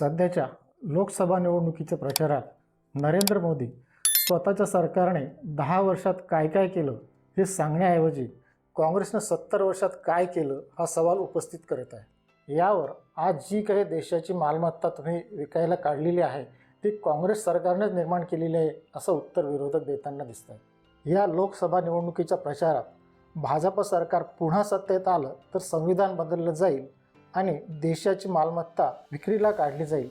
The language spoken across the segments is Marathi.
सध्याच्या लोकसभा निवडणुकीच्या प्रचारात नरेंद्र मोदी स्वतःच्या सरकारने दहा वर्षात काय काय केलं हे सांगण्याऐवजी काँग्रेसनं सत्तर वर्षात काय केलं हा सवाल उपस्थित करत आहे. यावर आज जी काही देशाची मालमत्ता तुम्ही विकायला काढलेली आहे ती काँग्रेस सरकारनेच निर्माण केलेली आहे असं उत्तर विरोधक देताना दिसत आहे या लोकसभा निवडणुकीच्या प्रचारात भाजप सरकार पुन्हा सत्तेत आलं तर संविधान बदललं जाईल आणि देशाची मालमत्ता विक्रीला काढली जाईल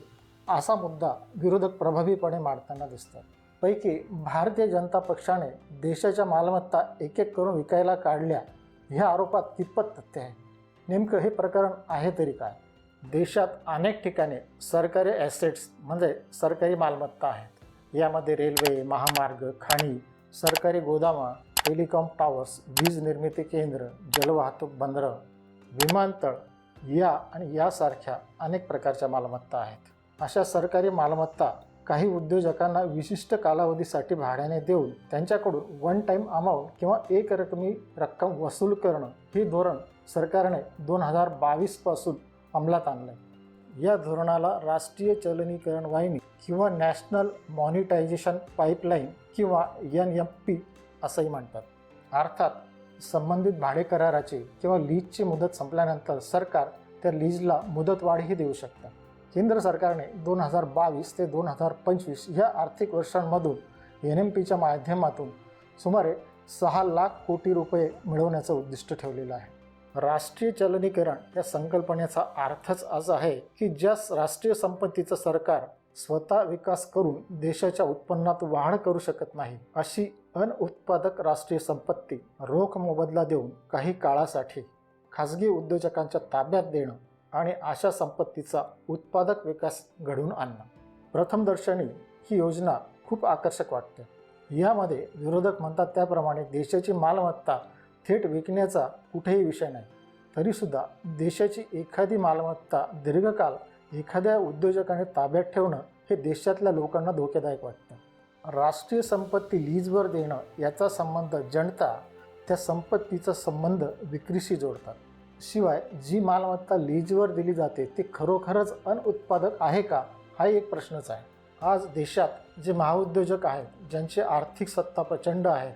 असा मुद्दा विरोधक प्रभावीपणे मांडताना दिसतात पैकी भारतीय जनता पक्षाने देशाच्या मालमत्ता एक एक करून विकायला काढल्या ह्या आरोपात कितपत तथ्य आहे. नेमकं हे प्रकरण आहे तरी काय? देशात अनेक ठिकाणी सरकारी ॲसेट्स म्हणजे सरकारी मालमत्ता आहेत. यामध्ये रेल्वे महामार्ग खाणी सरकारी गोदामा टेलिकॉम टॉवर्स वीज निर्मिती केंद्र जलवाहतूक बंदरं विमानतळ या आणि यासारख्या अनेक प्रकारच्या मालमत्ता आहेत. अशा सरकारी मालमत्ता काही उद्योजकांना विशिष्ट कालावधीसाठी भाड्याने देऊन त्यांच्याकडून वन टाईम अमाऊंट किंवा एक रकमी रक्कम वसूल करणं हे धोरण सरकारने दोन हजार बावीसपासून अंमलात आणलं या धोरणाला राष्ट्रीय चलनीकरण वाहिनी किंवा नॅशनल मॉनिटायझेशन पाईपलाईन किंवा एन एम पी असंही म्हणतात. अर्थात संबंधित भाडे कराराची किंवा लीजची मुदत संपल्यानंतर सरकार त्या लीजला मुदतवाढही देऊ शकतं. केंद्र सरकारने दोन हजार बावीस ते दोन हजार पंचवीस या आर्थिक वर्षांमधून एन एम पीच्या माध्यमातून सुमारे सहा लाख कोटी रुपये मिळवण्याचं उद्दिष्ट ठेवलेलं आहे. राष्ट्रीय चलनीकरण या संकल्पनेचा अर्थच असा आहे की ज्या राष्ट्रीय संपत्तीचं सरकार स्वतः विकास करून देशाच्या उत्पन्नात वाढ करू शकत नाही अशी अनउत्पादक राष्ट्रीय संपत्ती रोख मोबदला देऊन काही काळासाठी खाजगी उद्योजकांच्या ताब्यात देणं आणि अशा संपत्तीचा उत्पादक विकास घडवून आणणं. प्रथमदर्शनी ही योजना खूप आकर्षक वाटते. यामध्ये विरोधक म्हणतात त्याप्रमाणे देशाची मालमत्ता थेट विकण्याचा कुठेही विषय नाही. तरीसुद्धा देशाची एखादी मालमत्ता दीर्घकाल एखाद्या उद्योजकाने ताब्यात ठेवणं हे देशातल्या लोकांना धोकेदायक वाटतं. राष्ट्रीय संपत्ती लीजवर देणं याचा संबंध जनता त्या संपत्तीचा संबंध विक्रीशी जोडतात. शिवाय जी मालमत्ता लीजवर दिली जाते ती खरोखरच अनउत्पादक आहे का? हा एक प्रश्नच आहे. आज देशात जे महाउद्योजक आहेत ज्यांची आर्थिक सत्ता प्रचंड आहे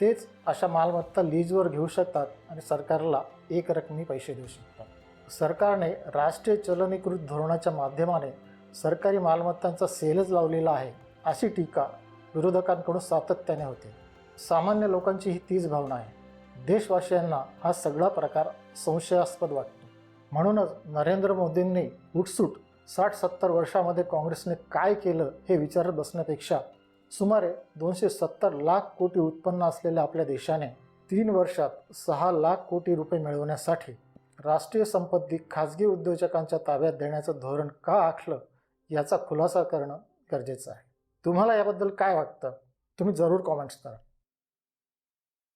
तेच अशा मालमत्ता लीजवर घेऊ शकतात आणि सरकारला एक रकमी पैसे देऊ शकतात. सरकारने राष्ट्रीय चलनीकृत धोरणाच्या माध्यमाने सरकारी मालमत्तांचा सेलच लावलेला आहे अशी टीका विरोधकांकडून सातत्याने होते. सामान्य लोकांची ही तीच भावना आहे. देशवासियांना हा सगळा प्रकार संशयास्पद वाटतो. म्हणूनच नरेंद्र मोदींनी उठसूट साठ सत्तर वर्षामध्ये काँग्रेसने काय केलं हे विचारत बसण्यापेक्षा सुमारे दोनशे सत्तर लाख कोटी उत्पन्न असलेल्या आपल्या देशाने तीन वर्षात सहा लाख कोटी रुपये मिळवण्यासाठी राष्ट्रीय संपत्ती खाजगी उद्योजकांच्या ताब्यात देण्याचं धोरण का आखलं याचा खुलासा करणं गरजेचं आहे. तुम्हाला याबद्दल काय वाटतं? तुम्ही जरूर कॉमेंट्स करा.